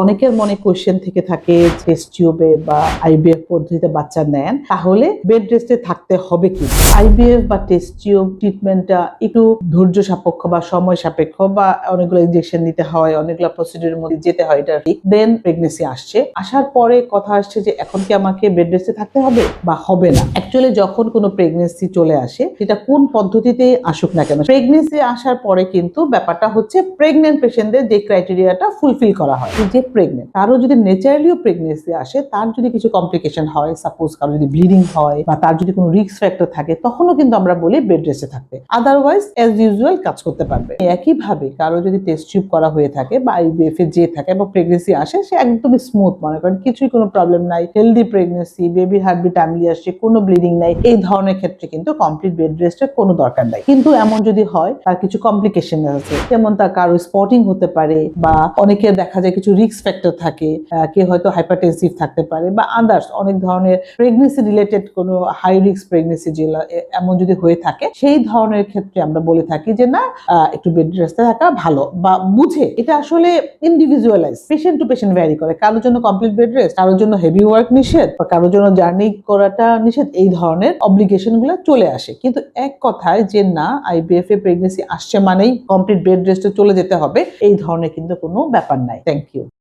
অনেকের মনে কোয়েশ্চেন থেকে থাকে টেস্ট টিউবে বা আইবিএফ পদ্ধতিতে বাচ্চা নেন, তাহলে বেড রেস্টে থাকতে হবে কি? আইবিএফ বা টেস্ট টিউব ট্রিটমেন্টটা একটু ধৈর্য সাপেক্ষ বা সময় সাপেক্ষ বা অনেকগুলো ইনজেকশন নিতে হয়, অনেকগুলো প্রসিডিউরের মধ্যে যেতে হয় এটা ঠিক দেন প্রেগনেন্সি আসছে। আসার পরে কথা আসছে যে এখন কি আমাকে বেড রেস্টে থাকতে হবে বা হবে না? অ্যাকচুয়ালি যখন কোনো প্রেগনেন্সি চলে আসে, সেটা কোন পদ্ধতিতে আসুক না কেন? প্রেগনেন্সি আসার পরে কিন্তু ব্যাপারটা হচ্ছে প্রেগনেন্ট পেশেন্টদের যে ক্রাইটেরিয়াটা ফুলফিল করা হয়। যে প্রেগনেন্ট কারও যদি ন্যাচারালিও প্রেগনেন্সি আসে, তার যদি কিছু কমপ্লিকেশন হয় সাপোজ কারও যদি ব্লিডিং হয় বা তার যদি কোনো রিস্ক ফ্যাক্টর থাকে, তখনও কিন্তু আমরা বলি বেড রেস্টে থাকতে আদারওয়াইজ অ্যাজ ইউজুয়াল কাজ করতে পারবে। একইভাবে কারও যদি টেস্ট টিউব করা হয়ে থাকে বা আইভিএফ এ যে থাকে বা প্রেগনেন্সি আসে, সে একদমই স্মুথ মনে করেন কিছুই কোনো প্রবলেম নাই হেলদি প্রেগনেন্সি বেবির হার্টবিট টাইমলি আসছে, কোনো ব্লিডিং নাই, এই ধরনের ক্ষেত্রে কিন্তু কমপ্লিট বেড রেস্টের কোনো দরকার নাই। কিন্তু এমন যদি হয়, তার কিছু কমপ্লিকেশন আছে। যেমন তার কারও স্পটিং হতে পারে বা অনেকের দেখা যায় কিছু রিস্ক ফ্যাক্টর থাকে কেউ হয়তো হাইপারটেনসিভ থাকতে পারে বা আদার্স অনেক ধরনের প্রেগনেন্সি রিলেটেড কোনো হাই রিস্ক প্রেগনেন্সি যেগুলো এমন যদি হয়ে থাকে, সেই ধরনের ক্ষেত্রে আমরা বলে থাকি যে না একটু বেড রেস্টে থাকা ভালো বা বুঝে। এটা আসলে individualize patient to patient vary করে। কারোর জন্য কমপ্লিট বেড রেস্ট কারোর জন্য হেভি ওয়ার্ক নিষেধ, বা কারোর জন্য জার্নি করাটা নিষেধ, এই ধরনের অব্লিগেশনগুলো চলে আসে। কিন্তু এক কথায় যে না আইবিএফ এ প্রেগনেন্সি আসছে মানেই কমপ্লিট বেড রেস্টে চলে যেতে হবে, এই ধরনের কিন্তু কোনো ব্যাপার নাই। Thank you